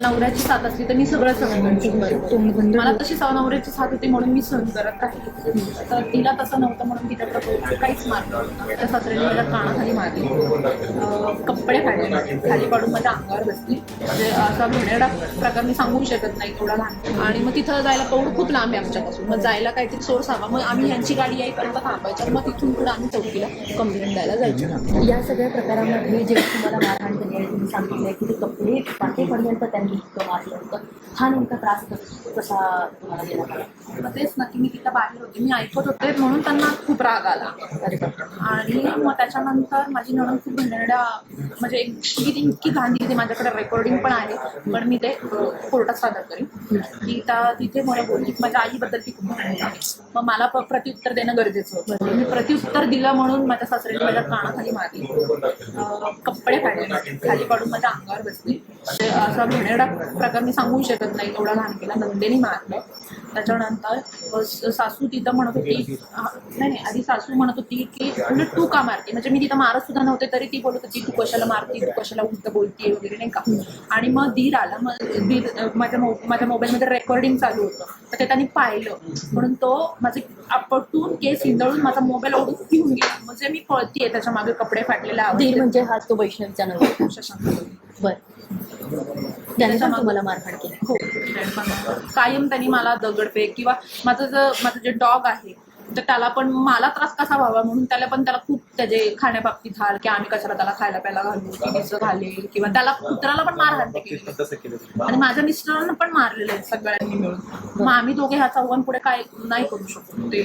नवऱ्याची साथ असली तर मी सगळं सहन करू मला तशी सव नवऱ्याची साथ होती म्हणून मी सहन करत राहिले तर तिला तसं नव्हतं म्हणून तिच्याकडे काहीच मार्ग नव्हता. त्या सासऱ्याने माझ्या कानाखाली मारली. कपडे फाडले. खाली पाडून माझ्या अंगावर बसली. म्हणजे असा घोडेडा प्रकार मी सांगू शकत नाही एवढा लहान. आणि मग तिथं जायला पौड खूप लांब आहे आमच्यापासून. मग जायला काहीतरी सोर्स हवा. मग आम्ही यांची गाडी येईपर्यंत थांबायचं मग तिथून पुढे आम्ही चौकीला कंप्लेंट द्यायला जायचो. या सगळ्या प्रकारामध्ये जेव्हा तुम्हाला मारहाण केली आहे तुम्ही सांगितलंय की ते कपडे पाठेपर्यंत त्यांनी इतकं मारलं होतं हा नेमका त्रास कसा- कसा तुम्हाला गेला मला मग तेच ना की मी तिथं बाहेर होते. मी ऐकत होते म्हणून त्यांना खूप राग आला. आणि मग त्याच्यानंतर माझी नणंद खूप घाणेरड्या म्हणजे इतकी ती इतकी गांधी होती माझ्याकडे रेकॉर्डिंग पण आहे. पण मी ते कोर्टात सादर करीन. की त्या तिथे मला बोलली माझ्या आईबद्दल ती खूप घाणेरडी आहे. मग मला प्रत्युत्तर देणं गरजेचं होतं. म्हणजे मी प्रत्युत्तर दिलं म्हणून माझ्या सासऱ्याने माझ्या कानाखाली मारली. कपडे काढले खाली पाडून माझ्या अंगावर बसली. असं असा घाणेरडा प्रकार मी सांगू शकत नाही. एवढा लहान केला नंदेने मारलं. त्याच्यानंतर सासू तिथं म्हणत होती नाही नाही आधी सासू म्हणत होती की उलट तू का मारते? म्हणजे मी तिथं मारत सुद्धा नव्हते तरी ती बोलत होती तू कशाला मारते? तू कशाला उलट बोलते वगैरे नाही का? आणि मग दीर आला मग अ, माझ्या माझ्या मोबाईलमध्ये रेकॉर्डिंग चालू होतं. तर ते त्यांनी पाहिलं. म्हणून तो माझे आपटून केस हिंदळून माझा मोबाईल ओढून घेऊन गेला. म्हणजे मी पळतीये त्याच्यामागे कपडे फाटलेले म्हणजे हा तो वैष्णवीचा नव्हता शशांक. बरं. त्याने पण तुम्हाला मारहाण केली. हो. कायम त्यांनी मला दगडफेक किंवा माझं जर माझं जे डॉग आहे तर त्याला पण मला त्रास कसा व्हावा म्हणून त्याला पण त्याला खूप त्याचे खाण्याबाबतीत हाल की आम्ही कशाला त्याला खायला प्यायला घालू की तिचं घालेल किंवा त्याला कुत्र्याला पण मारहाण ते केली आणि माझ्या मिस्टरांना पण मारलेलं आहे सगळ्यांनी मिळून. मग आम्ही दोघे ह्या चौघां पुढे काय नाही करू शकतो. ते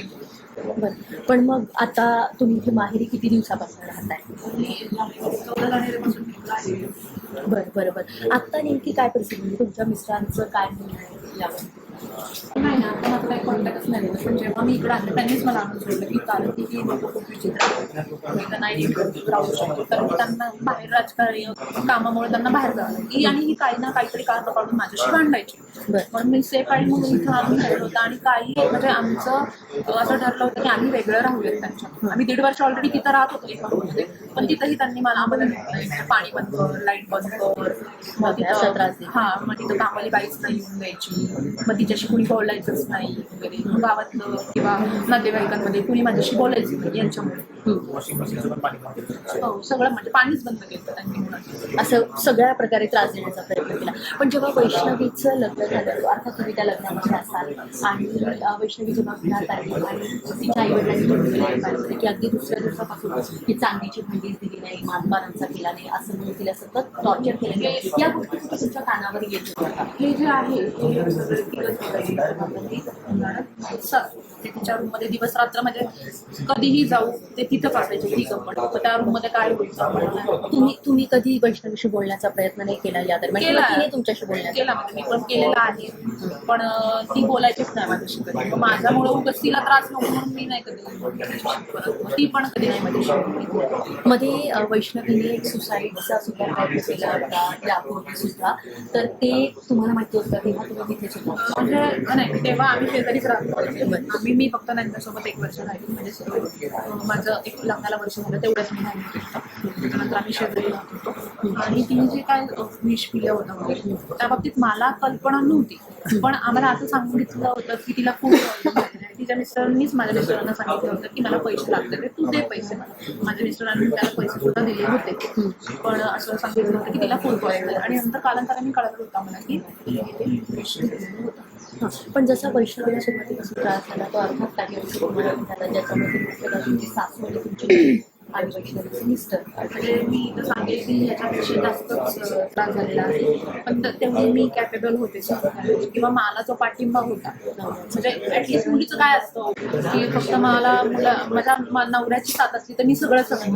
बर. पण मग आता तुम्ही इथे माहेरी किती दिवसापासून राहताय. बरं बरं बरं. आता नेमकी काय परिस्थिती म्हणजे तुमच्या मिस्टरांचं काय म्हणणं आहे यावर? नाही ना आता माझा काही कॉन्टॅक्टच नाही पण जेव्हा मी इकडे आले त्यांनीच मला आणून सोडलं की कारण की ही लोक खूप विचित्र नाही राहू शकतो तर मी त्यांना बाहेर राजकारणी कामामुळे त्यांना बाहेर जावं लागलं. आणि ही काही ना काहीतरी कारण काढून माझ्याशी भांडायची म्हणून मी सेफ आणि म्हणून इथं आम्ही राहिलो होतं आणि काही म्हणजे आमचं असं ठरलं होतं की आम्ही वेगळं राहूयात त्यांच्या आम्ही दीड वर्ष ऑलरेडी तिथं राहत होतो एका रूममध्ये पण तिथंही त्यांनी मला आम्हाला पाणी बंद कर लाइट बंद कर मग तिथं हा मग तिथं कामाली बाईच नाही येऊन द्यायची मग तिच्याशी कुणी बोलायचंच नाही. वगैरे गावातलं किंवा नातेवाईकांमध्ये कुणी माझ्याशी बोलायचं नाही यांच्यामुळे. हो सगळं म्हणजे पाणीच बंद केलं त्यांनी असं सगळ्या प्रकारे त्रास देण्याचा प्रयत्न केला. पण जेव्हा वैष्णवीचं लग्न झालं अर्थात तुम्ही त्या लग्नामध्ये असाल आणि वैष्णवी जेव्हा घरात आली आणि तिच्या आईवडिलांनी पाहिजे की अगदी दुसऱ्या दिवसापासून ती चांदीची भांडीच दिली नाही मानपानांचा केला नाही असं म्हणून तिला सतत टॉर्चर केलं गेलं. या गोष्टी तुमच्या कानावर येत होत्या हे जे आहे हे सासू. ते तिच्या रूममध्ये दिवस रात्र म्हणजे कधीही जाऊ ते तिथंच असायचे ती गप्पट तर त्या रूममध्ये काय होईल. तुम्ही तुम्ही कधी वैष्णवीशी बोलण्याचा प्रयत्न नाही केला या दरम्यान? केला. किंवा तिने तुमच्याशी बोलण्याचा केला म्हणजे मी पण केलेला आहे. पण अं, ती बोलायचीच नाही माझ्याशी कधी. मग माझ्यामुळे उगाच तिला त्रास नको म्हणून मी नाही कधी बोलली. ती पण कधी नाही माझ्याशी बोलली. मध्ये अ, वैष्णवीने एक सुसाईडचा सुद्धा प्रयत्न केला होता यापूर्वी सुद्धा. तर ते तुम्हाला माहिती होतं तेव्हा तुम्ही तिथेच होता. म्हणजे नाही तेव्हा आम्ही शेजारीच राहतो आम्ही मी फक्त त्यांच्यासोबत एक वर्ष राहिली. म्हणजे माझं एक लग्नाला वर्ष झालं तेवढंच मी राहिली त्यानंतर आम्ही शेजारी राहत होतो. आणि तिने जे काय अं, विष पिलं होतं वगैरे त्या बाबतीत मला कल्पना नव्हती. पण आम्हाला असं सांगितलं होतं की तिला खूप तिच्या मिस्टरांनीच माझ्या मिस्टरांना सांगितलं होतं की मला पैसे लागतात तू दे पैसे. माझ्या मिस्टरांनी त्याला पैसे सुद्धा दिले होते. पण असं सांगितलं होतं की तिला फुल पॉईंट आणि नंतर कालांतराने कळत होतं मला की होतं. हां. पण जसा वैष्णवीला सुरुवातीपासून त्रास झाला तो अर्थात काही झाला ज्याच्यामध्ये तुमची सासू आणि तुमची मिस्टर म्हणजे मी तर सांगेल की ह्याच्यापेक्षा जास्तच अं, त्रास झालेला आहे. पण तेवढी मी कॅपेबल होते किंवा मला जो पाठिंबा होता. म्हणजे ऍटलिस्ट मुलीचं काय असतं की फक्त मला मुला माझ्या नवऱ्याची साथ असली तर मी सगळं सहन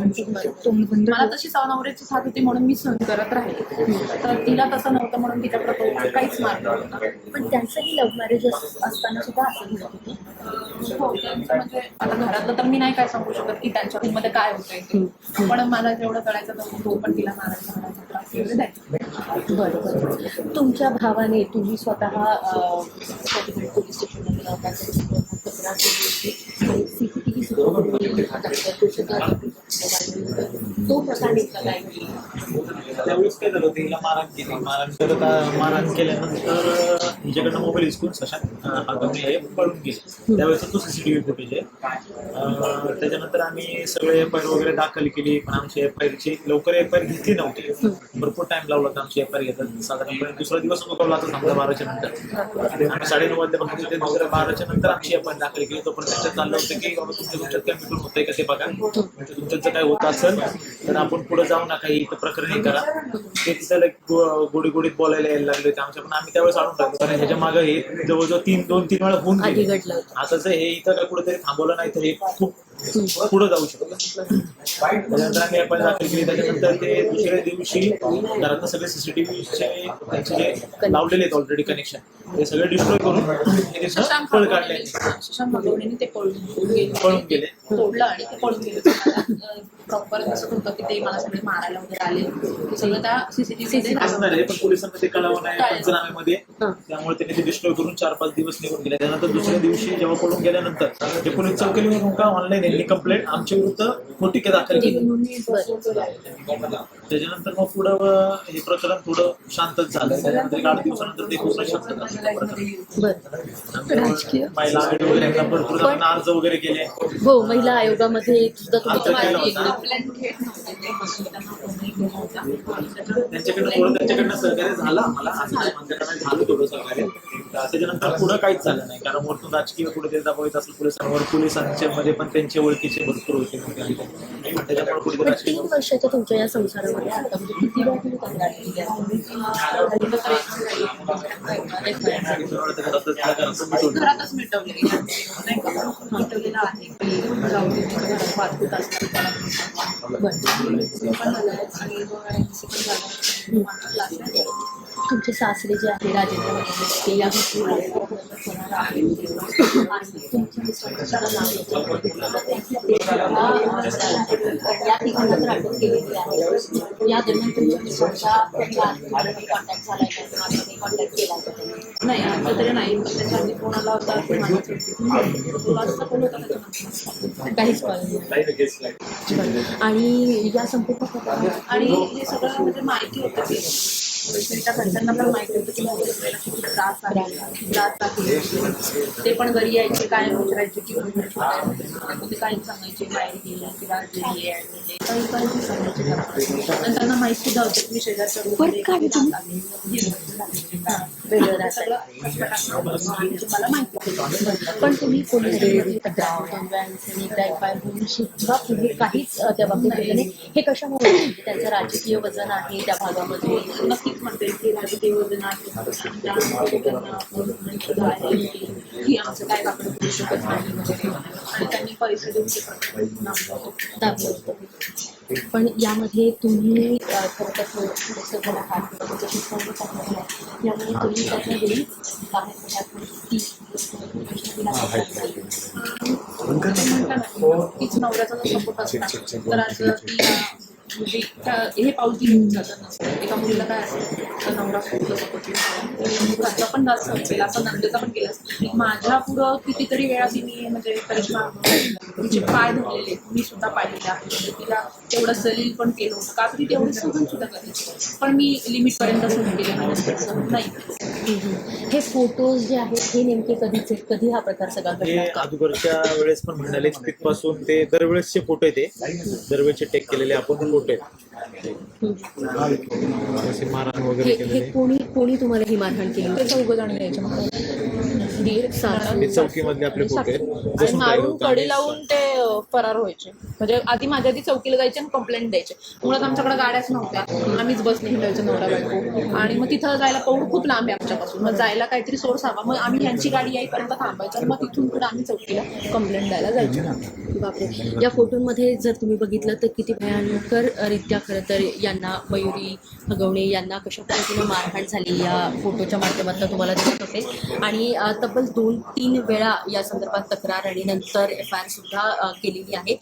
मला तशी सव नवऱ्याची साथ होती म्हणून मी सहन करत राहिले. तर तिला तसं नव्हतं म्हणून तिच्याकडे पोहोचू काहीच मार्ग नव्हता. पण त्यांचंही लव्ह मॅरेज असताना सुद्धा असं हो त्यांचं म्हणजे आता घरातलं तर मी नाही काय सांगू शकत की त्यांच्या रूममध्ये काय होतंय पण मला जेवढं कळायचं तर तो पण तिला मारायचा म्हणायचा त्रास वगैरे द्यायचा बरं बरं तुमच्या भावाने तुम्ही स्वतः पोलीस स्टेशनला तक्रार केली होती. आणि सी सी टी व्ही सुद्धा तो प्रकार त्यावेळेस काय झालं होतं. हिला मारहाण केली. मारहाण करत मारहाण केल्यानंतर हिच्याकडनं मोबाईल हिसकून सशांत हा आहे पळून गेले. त्यावेळेस तो सीसीटीव्ही फुटेज आहे. त्याच्यानंतर आम्ही सगळे एफ आय वगैरे दाखल केली पण आमची एफ आय ची लवकर एफ आय घेतली नव्हती. भरपूर टाइम लावला होता आमची एफ आय घेतात साधारणपणे दुसरा दिवस उगवला होता समजा बाराच्या नंतर. आम्ही साडेनऊ वाजल्यापासून ते दुसऱ्या बाराच्या नंतर आमची एफ आय दाखल केली. तो पण त्याच्यात चाललं होतं की बाबा तुमच्या तुमच्यात काय मिटून होतंय का ते बघा. म्हणजे तुमच्यात जर काय होत असेल तर आपण पुढे जाऊ नका. काही इथं प्रकरण हे करा. ते तिथं गोडी गोडीत बोलायला यायला लागले. होते आमच्या पण आम्ही त्यावेळेस आणून टाकलो. कारण ह्याच्या मागे हे जवळजवळ तीन दोन तीन वेळा होऊन आधी गेले. घडलं होतं. आता जर हे इथं काय कुठेतरी थांबवलं नाही तर हे खूप पुढे जाऊ शकतं त्याच्यानंतर आम्ही आपण दाखल केली. त्याच्यानंतर ते दुसऱ्या दिवशी घरातनं सगळे सीसीटीव्हीचे त्यांचे जे लावलेले आहेत ऑलरेडी कनेक्शन ते सगळे डिस्ट्रॉय करून पळ काढले. शशांक ते पळून गेले. पळून गेले. तोडलं आणि ते पळून गेले. प्रॉपर दिसत होतं की ते मला सगळे मारायला वगैरे आले. ते सगळं त्या सीसीटीव्ही असणार आहे पण पोलिसांना ते कळावं नाही पंचनाम्यामध्ये. त्यामुळे त्यांनी ते डिस्ट्रॉय करून चार पाच दिवस निघून गेले. त्यानंतर दुसऱ्या दिवशी जेव्हा पळून गेल्यानंतर ते पोलीस चौकीवर का ऑनलाईन यांनी कंप्लेंट आमच्या विरुद्ध खोटी के दाखल केली. त्याच्यानंतर मग पुढं हे प्रकरण थोडं शांतच झालं. त्याच्यानंतर एक आठ दिवसानंतर ते पूर्ण शांत महिला आयोग वगैरे भरपूर अर्ज वगैरे केले. हो महिला आयोगामध्ये सुद्धा. त्यांच्याकडनं थोडं त्यांच्याकडनं सहकार्य झालं. आम्हाला झालं थोडं सहकार्य. त्याच्यानंतर पुढं काहीच झालं नाही. कारण वरतून राजकीय पुढे ते दबावित असेल पोलिसांवर पोलिसांच्या मध्ये पण त्यांचे ओळखीचे भरपूर होते. त्याच्यामुळे पुढे राजकीय तीन तुमच्या या संसारामध्ये आता म्हणजे किती? घरातच मिटवलेलं आहे. तुमचे सासरे जे आहे राजेंद्र ते या गोष्टी तुमच्या या ठिकाणी अटक केलेली आहे या दरम्यान तुमच्या मिस्टरचा कॉन्टॅक्ट झाला का कॉन्टॅक्ट केला नाही आता तरी नाही त्याच्या आधी फोन आला होता काहीच आणि या संपूर्ण आणि हे सगळं म्हणजे माहिती होतं घरच्यांना पण माहिती होतं की मुलीला किती त्रास आहे किती त्रास आहे ते पण घरी यायचे काय विचारायचे की ते काही सांगायचे बाहेर गेले किंवा म्हणजे काही काही सांगायचे. त्यांना. आणि त्यांना माहिती सुद्धा होतं की मी शेजारच्या रूममध्ये पण तुम्ही- राहतात. मला माहिती पण तुम्ही पोलिसांमध्ये सुद्धा काहीच त्या बाबतीत केलं नाही हे कशामुळे म्हणजे त्यांचं राजकीय वजन आहे त्या भागामध्ये नक्कीच म्हणते की राजकीय वजन आहे. सुद्धा आहे की- आमचं काय करू शकत नाही आणि त्यांनी पैसे देऊन ते पण यामध्ये तुम्ही खरं तर थोडंसं आहे. यामुळे तुम्ही त्याच्या वेळी बाहेर नाही. तीच नवऱ्याचा सपोर्ट असता तर आज म्हणजे हे पाऊल ती घेऊन जातात नसतं एका मुलीला काय असेल तर नवरा खूप सपोर्ट घरचा पण जास्त केला असं नंदेचा पण केला. माझ्या पुढं कितीतरी वेळा तिने म्हणजे करिश्मा तिचे पाय धरलेले मी सुद्धा पाहिलेले आहे म्हणजे तिला तेवढं सलील पण केलं होतं. का तर ती तेवढं सहन सुद्धा करायची पण मी लिमिट पर्यंत सहन केले सहन नाही हम्म. हे फोटोज जे आहेत हे नेमके कधीचे कधी हा प्रकार सगळा घडला का अगोदरच्या वेळेस पण म्हणाले तिथपासून ते दरवेळेसचे फोटो आहे ते दरवेळेचे टेक केलेले आपण फोटो आहेत. असे मारहाण वगैरे हे कोणी कोणी तुम्हाला ही मारहाण केली? ते चौघ जण यायचे मग दीर सासू चौकीमधले आपले फोटो आहेत? आणि बसून राहिले मारून होते कडी. लावून ते अं, फरार व्हायचे. म्हणजे आधी माझ्या आधी चौकीला जायचे आणि कंप्लेंट द्यायचे. मुळात आमच्याकडे गाड्याच नव्हत्या. आम्हीच बसने हिंडायचो नवरा बायको. आणि मग तिथं जायला पौड खूप लांब आहे आमच्यापासून. मग जायला काहीतरी सोर्स हवा. मग आम्ही ह्यांची गाडी येईपर्यंत थांबायचं आणि मग तिथून पुढे आम्ही चौकीला कंप्लेंट द्यायला जायचो. बापरे. या फोटोंमध्ये जर तुम्ही बघितलं तर किती भयंकर रित्या खरं तर यांना मयुरी हगवणे यांना कशा पद्धतीने मारहाण झाली या फोटोच्या माध्यमातून तुम्हाला दिसत होते. आणि तब्बल दोन तीन वेळा या संदर्भात तक्रार आणि नंतर एफ आय आर सुद्धा केलेली आहे.